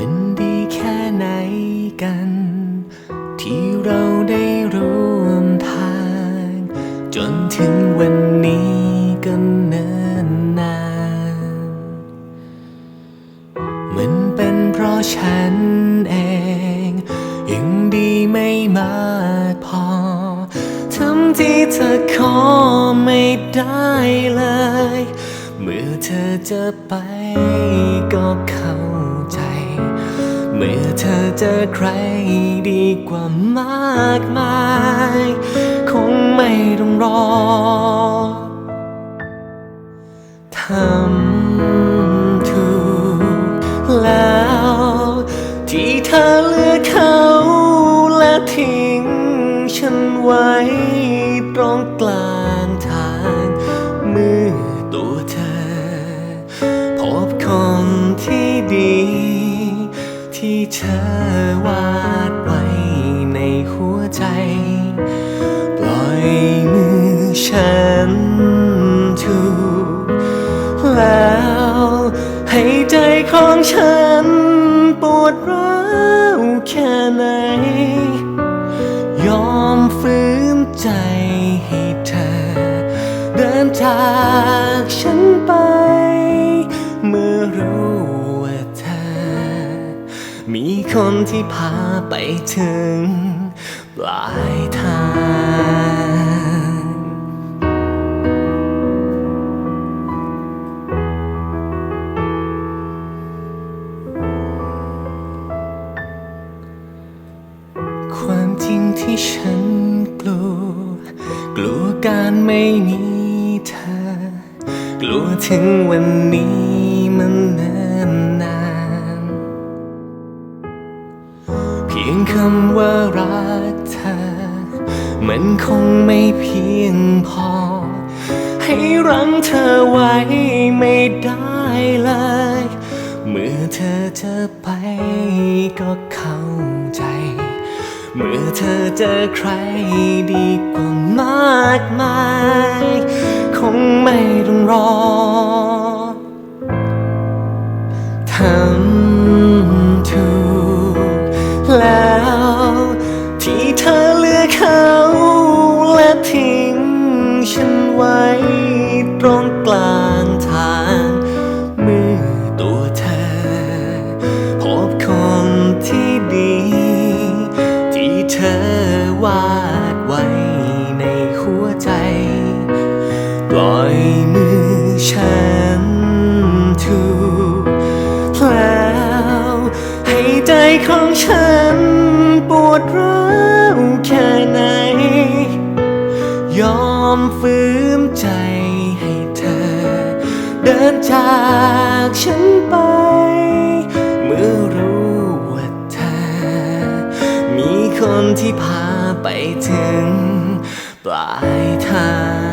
มันดีแค่ไหนกัน ที่เราได้ร่วมทาง จนถึงวันนี้ก็เนิ่นนาน มันเป็นเพราะฉันเอง ยังดีไม่มากพอทั้งที่เธอขอไม่ได้เลย เมื่อเธอจะไปก็เข้า เมื่อเธอเจอใครดีกว่ามากมาย คงไม่ต้องรอทำถูกแล้ว ที่เธอเลือกเขาและทิ้งฉันไว้ตรงกลาง ที่เธอวาดไว้ในหัวใจ ปล่อยมือฉันถูกแล้วให้ใจของฉันปวดร้าวแค่ไหน ยอมฝืนใจให้เธอ เดินจากฉันไป คนที่พาไปถึงปลายทางความจริงที่ฉันกลัว กลัวการไม่มีเธอ กลัวถึงวันนี้มันนิ่นน พียงคำว่ารักเธอ มันคงไม่เพียงพอ ให้รั้งเธอไว้ไม่ได้เลย เมื่อเธอจะไปก็เข้าใจ เมื่อเธอเจอใครดีกว่ามากมาย คงไม่ต้องรอ ล่อยมือฉันถูกแล้วให้ใจของฉันปวดร้าวแค่ไหน ยอมฟื้นใจให้เธอ เดินจากฉันไป เมื่อรู้ว่าเธอ มีคนที่พาไปถึงปลายทาง